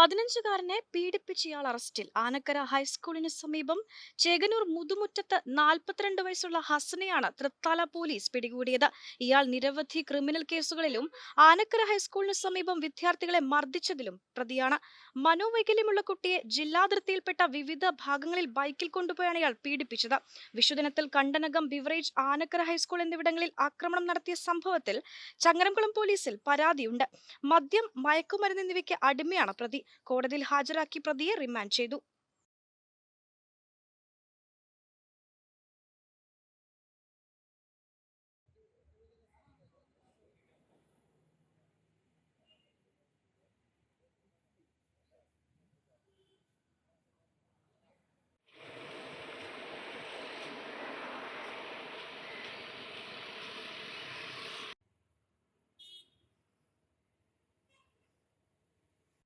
പതിനഞ്ചുകാരനെ പീഡിപ്പിച്ചയാൾ അറസ്റ്റിൽ. ആനക്കര ഹൈസ്കൂളിന് സമീപം ചേകനൂർ മുതുമുറ്റത്ത് നാൽപ്പത്തിരണ്ട് വയസ്സുള്ള ഹസനെയാണ് തൃത്താല പോലീസ് പിടികൂടിയത്. ഇയാൾ നിരവധി ക്രിമിനൽ കേസുകളിലും ആനക്കര ഹൈസ്കൂളിന് സമീപം വിദ്യാർത്ഥികളെ മർദ്ദിച്ചതിലും പ്രതിയാണ്. മനോവൈകല്യമുള്ള കുട്ടിയെ ജില്ലാതിർത്തിയിൽപ്പെട്ട വിവിധ ഭാഗങ്ങളിൽ ബൈക്കിൽ കൊണ്ടുപോയാണ് ഇയാൾ പീഡിപ്പിച്ചത്. വിഷുദിനത്തിൽ Kandanakam beverage Anakkara high school എന്നിവിടങ്ങളിൽ ആക്രമണം നടത്തിയ സംഭവത്തിൽ ചങ്ങരംകുളം പോലീസിൽ പരാതിയുണ്ട്. മദ്യം മയക്കുമരുന്ന് എന്നിവയ്ക്ക് അടിമയാണ് പ്രതി. കോടതിയിൽ ഹാജരാക്കി പ്രതിയെ റിമാൻഡ് ചെയ്തു